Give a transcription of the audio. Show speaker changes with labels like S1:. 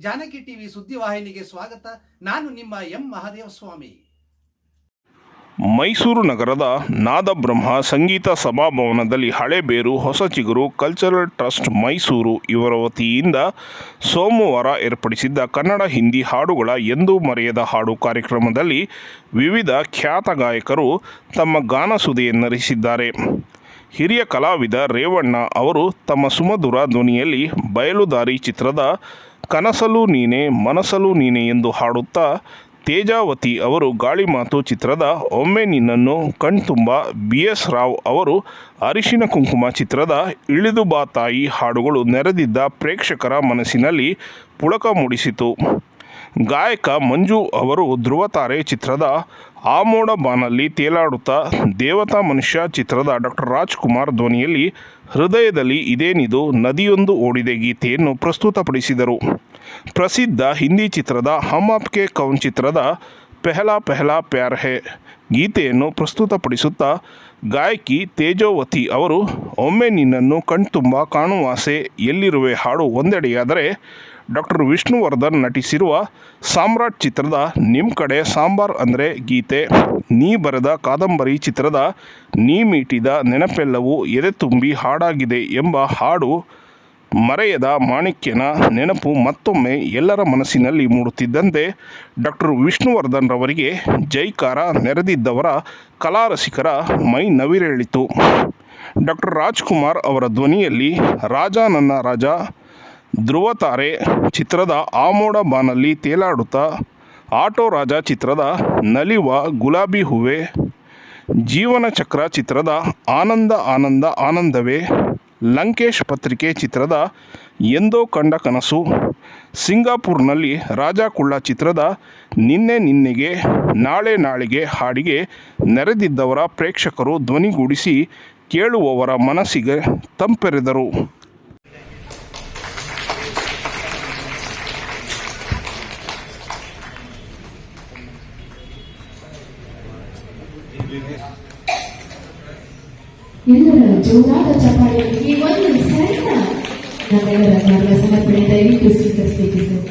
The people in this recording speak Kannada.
S1: ಜಾನಕಿ ಟಿವಿ ಸುದ್ದಿವಾಹಿನಿಗೆ ಸ್ವಾಗತ. ನಾನು ನಿಮ್ಮ ಎಂ ಮಹಾದೇವ ಸ್ವಾಮಿ.
S2: ಮೈಸೂರು ನಗರದ ನಾದಬ್ರಹ್ಮ ಸಂಗೀತ ಸಭಾಭವನದಲ್ಲಿ ಹಳೆಬೇರು, ಹೊಸ ಚಿಗುರು ಕಲ್ಚರಲ್ ಟ್ರಸ್ಟ್ ಮೈಸೂರು ಇವರ ವತಿಯಿಂದ ಸೋಮವಾರ ಏರ್ಪಡಿಸಿದ್ದ ಕನ್ನಡ ಹಿಂದಿ ಹಾಡುಗಳ ಎಂದೂ ಮರೆಯದ ಹಾಡು ಕಾರ್ಯಕ್ರಮದಲ್ಲಿ ವಿವಿಧ ಖ್ಯಾತ ಗಾಯಕರು ತಮ್ಮ ಗಾನಸುದೆಯನ್ನರಿಸಿದ್ದಾರೆ ಹಿರಿಯ ಕಲಾವಿದ ರೇವಣ್ಣ ಅವರು ತಮ್ಮ ಸುಮಧುರ ಧ್ವನಿಯಲ್ಲಿ ಬಯಲುದಾರಿ ಚಿತ್ರದ ಕನಸಲು ನೀನೆ, ಮನಸಲು ನೀನೆ ಎಂದು ಹಾಡುತ್ತಾ ತೇಜಾವತಿ ಅವರು ಗಾಳಿಮಾತು ಚಿತ್ರದ ಒಮ್ಮೆ ನಿನ್ನನ್ನು ಕಣ್ತುಂಬ ಬಿ ಎಸ್ ರಾವ್ ಅವರು ಅರಿಶಿನ ಕುಂಕುಮ ಚಿತ್ರದ ಇಳಿದು ಬಾ ತಾಯಿ ಹಾಡುಗಳು ನೆರೆದಿದ್ದ ಪ್ರೇಕ್ಷಕರ ಮನಸ್ಸಿನಲ್ಲಿ ಪುಳಕ ಮೂಡಿಸಿತು. ಗಾಯಕ ಮಂಜು ಅವರು ಧ್ರುವತಾರೆ ಚಿತ್ರದ ಆಮೋಡ ಬಾನಲ್ಲಿ ತೇಲಾಡುತ್ತಾ ದೇವತಾ ಮನುಷ್ಯ ಚಿತ್ರದ ಡಾಕ್ಟರ್ ರಾಜ್ಕುಮಾರ್ ಧ್ವನಿಯಲ್ಲಿ ಹೃದಯದಲ್ಲಿ ಇದೇನಿದು ನದಿಯೊಂದು ಓಡಿದೆ ಗೀತೆಯನ್ನು ಪ್ರಸ್ತುತಪಡಿಸಿದರು. ಪ್ರಸಿದ್ಧ ಹಿಂದಿ ಚಿತ್ರದ ಹಮ್ ಆಪ್ಕೆ ಕೌನ್ ಚಿತ್ರದ ಪೆಹಲಾ ಪೆಹಲಾ ಪ್ಯಾರ್ ಹೇ ಗೀತೆಯನ್ನು ಪ್ರಸ್ತುತಪಡಿಸುತ್ತಾ ಗಾಯಕಿ ತೇಜೋವತಿ ಅವರು, ಒಮ್ಮೆ ನಿನ್ನನ್ನು ಕಣ್ತುಂಬ ಕಾಣುವಾಸೆ ಎಲ್ಲಿರುವೆ ಹಾಡು ಒಂದೆಡೆಯಾದರೆ ಡಾಕ್ಟರ್ ವಿಷ್ಣುವರ್ಧನ್ ನಟಿಸಿರುವ ಸಾಮ್ರಾಟ್ ಚಿತ್ರದ ನಿಮ್ಮ ಕಡೆ ಸಾಂಬಾರ್ ಅಂದರೆ ಗೀತೆ, ನೀ ಬರೆದ ಕಾದಂಬರಿ ಚಿತ್ರದ, ನೀ ಮೀಟಿದ ನೆನಪೆಲ್ಲವೂ ಎದೆ ತುಂಬಿ ಹಾಡಾಗಿದೆ ಎಂಬ ಹಾಡು ಮರೆಯದ ಮಾಣಿಕ್ಯನ ನೆನಪು ಮತ್ತೊಮ್ಮೆ ಎಲ್ಲರ ಮನಸ್ಸಿನಲ್ಲಿ ಮೂಡುತ್ತಿದ್ದಂತೆ ಡಾಕ್ಟರ್ ವಿಷ್ಣುವರ್ಧನ್ ರವರಿಗೆ ಜೈಕಾರ ನೆರೆದಿದ್ದವರ ಕಲಾರಸಿಕರ ಮೈ ನವಿರೇಳಿತು. ಡಾಕ್ಟರ್ ರಾಜ್ಕುಮಾರ್ ಅವರ ಧ್ವನಿಯಲ್ಲಿ, ರಾಜ ನನ್ನ ರಾಜ, ಧ್ರುವತಾರೆ ಚಿತ್ರದ ಆಮೋಡ ಬಾನಲ್ಲಿ ತೇಲಾಡುತ್ತಾ, ಆಟೋ ರಾಜ ಚಿತ್ರದ ನಲಿವ ಗುಲಾಬಿ ಹೂವೆ, ಜೀವನ ಚಕ್ರ ಚಿತ್ರದ ಆನಂದ ಆನಂದ ಆನಂದವೇ ಲಂಕೇಶ್ ಪತ್ರಿಕೆ ಚಿತ್ರದ ಎಂದೋ ಕಂಡ ಕನಸು. ಸಿಂಗಾಪುರ್ನಲ್ಲಿ ರಾಜ ಕುಳ್ಳ ಚಿತ್ರದ ನಿನ್ನೆ ನಿನ್ನೆಗೆ, ನಾಳೆ ನಾಳೆಗೆ ಹಾಡಿಗೆ ನೆರೆದಿದ್ದವರ ಪ್ರೇಕ್ಷಕರು ಧ್ವನಿಗೂಡಿಸಿ ಕೇಳುವವರ ಮನಸ್ಸಿಗೆ ತಂಪೆರೆದರು.
S3: ಎಲ್ಲರ ಜೋರಾದ ಚಪ್ಪಾಳೆಗಳಿಗೆ ಒಂದು ಸಣ್ಣ ನಮ್ಮೆಲ್ಲರ ಕಾರ್ಯ ಸಮರ್ಪಣೆ ದಯವಿಟ್ಟು ಸ್ವೀಕರಿಸಬೇಕು ಸರ್.